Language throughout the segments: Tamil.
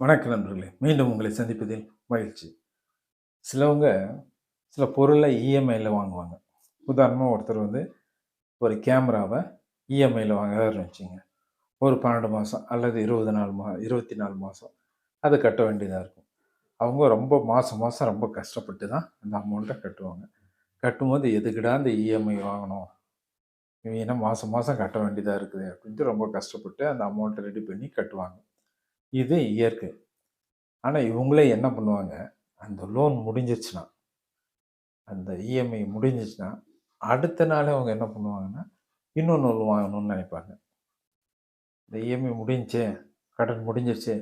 வணக்கம் நண்பர்களே. மீண்டும் உங்களை சந்திப்பதில் மகிழ்ச்சி. சிலவங்க சில பொருளை இஎம்ஐயில் வாங்குவாங்க. உதாரணமாக ஒருத்தர் வந்து ஒரு கேமராவை இஎம்ஐயில் வாங்குறாருன்னு வச்சுங்க. ஒரு பன்னெண்டு மாதம் அல்லது இருபது நாலு மா இருபத்தி நாலு மாதம் அது கட்ட வேண்டியதாக இருக்கும். அவங்க ரொம்ப மாதம் மாதம் ரொம்ப கஷ்டப்பட்டு தான் அந்த அமௌண்ட்டை கட்டுவாங்க. கட்டும்போது எதுக்கிடா அந்த இஎம்ஐ வாங்கணும்? ஏன்னா மாதம் மாதம் கட்ட வேண்டியதாக இருக்குது அப்படின்ட்டு ரொம்ப கஷ்டப்பட்டு அந்த அமௌண்ட்டை ரெடி பண்ணி கட்டுவாங்க. இது இயற்கை. ஆனால் இவங்களே என்ன பண்ணுவாங்க? அந்த லோன் முடிஞ்சிச்சுன்னா அந்த இஎம்ஐ முடிஞ்சிச்சுன்னா அடுத்த நாளே அவங்க என்ன பண்ணுவாங்கன்னா இன்னொன்று லோன் வாங்கணும்னு நினைப்பாங்க. இந்த இஎம்ஐ முடிஞ்சே கடன் முடிஞ்சிருச்சு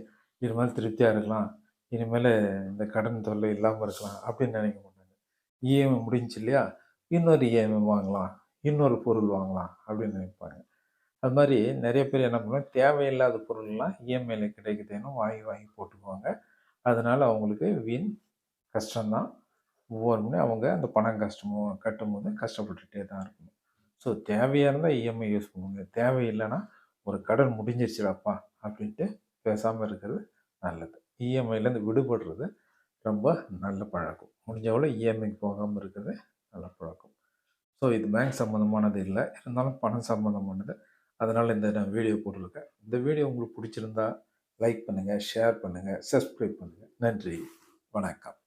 இனிமேல் திருப்தியாக இருக்கலாம் இனிமேல் இந்த கடன் தொல்லை இல்லாமல் இருக்கலாம் அப்படின்னு நினைக்க மாட்டாங்க. இஎம்ஐ முடிஞ்சு இல்லையா? இன்னொரு இஎம்ஐ வாங்கலாம் இன்னொரு பொருள் வாங்கலாம் அப்படின்னு நினைப்பாங்க. அது மாதிரி நிறைய பேர் என்ன பண்ணுவாங்க தேவையில்லாத பொருள்லாம் இஎம்ஐயில் கிடைக்குதுன்னு வாங்கி வாங்கி போட்டுக்குவாங்க. அதனால் அவங்களுக்கு வீண் கஷ்டம்தான். ஒவ்வொரு முறையும் அவங்க அந்த பணம் கஷ்டமும் கட்டும்போது கஷ்டப்பட்டுகிட்டே தான் இருக்கணும். ஸோ தேவையாக இருந்தால் இஎம்ஐ யூஸ் பண்ணுங்க. தேவையில்லைன்னா ஒரு கடன் முடிஞ்சிருச்சுடாப்பா அப்படின்ட்டு பேசாமல் இருக்கிறது நல்லது. இஎம்ஐலேருந்து விடுபடுறது ரொம்ப நல்ல பழக்கம். முடிஞ்ச எவ்வளோ இஎம்ஐக்கு போகாமல் இருக்கிறது நல்ல பழக்கம். ஸோ இது பேங்க் சம்மந்தமானது இல்லை. இருந்தாலும் பணம் சம்மந்தமானது அதனால் இந்த நான் வீடியோ போட்டிருக்கேன். இந்த வீடியோ உங்களுக்கு பிடிச்சிருந்தா லைக் பண்ணுங்கள் ஷேர் பண்ணுங்கள் சப்ஸ்கிரைப் பண்ணுங்கள் நன்றி. வணக்கம்.